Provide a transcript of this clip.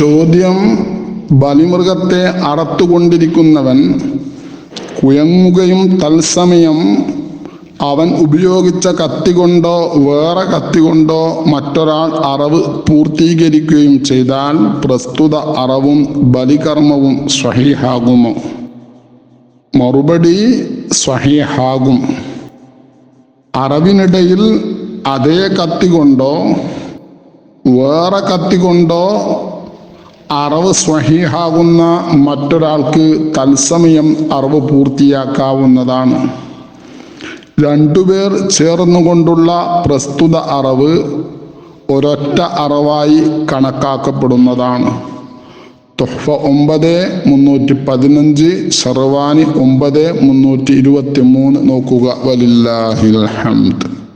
ചോദ്യം ബലിമൃഗത്തെ അറത്തുകൊണ്ടിരിക്കുന്നവൻ കുയങ്ങുകയും തത്സമയം അവൻ ഉപയോഗിച്ച കത്തി കൊണ്ടോ വേറെ കത്തി കൊണ്ടോ മറ്റൊരാൾ അറവ് പൂർത്തീകരിക്കുകയും ചെയ്താൽ പ്രസ്തുത അറവും ബലികർമ്മവും സ്വഹീഹാകുമോ? മറുപടി സ്വഹീഹാകും. അറവിനിടയിൽ അതേ കത്തി കൊണ്ടോ വേറെ കത്തി കൊണ്ടോ അറവ് സ്വഹീഹാകുന്ന മറ്റൊരാൾക്ക് തത്സമയം അറിവ് പൂർത്തിയാക്കാവുന്നതാണ്. രണ്ടുപേർ ചേർന്നുകൊണ്ടുള്ള പ്രസ്തുത അറവ് ഒരൊറ്റ അറവായി കണക്കാക്കപ്പെടുന്നതാണ്. തുഹ്ഫ ഒമ്പത് മുന്നൂറ്റി പതിനഞ്ച് ഷർവാനി ഒമ്പത് മുന്നൂറ്റി ഇരുപത്തി മൂന്ന് നോക്കുക. വലില്ലാഹിൽ ഹംദ്.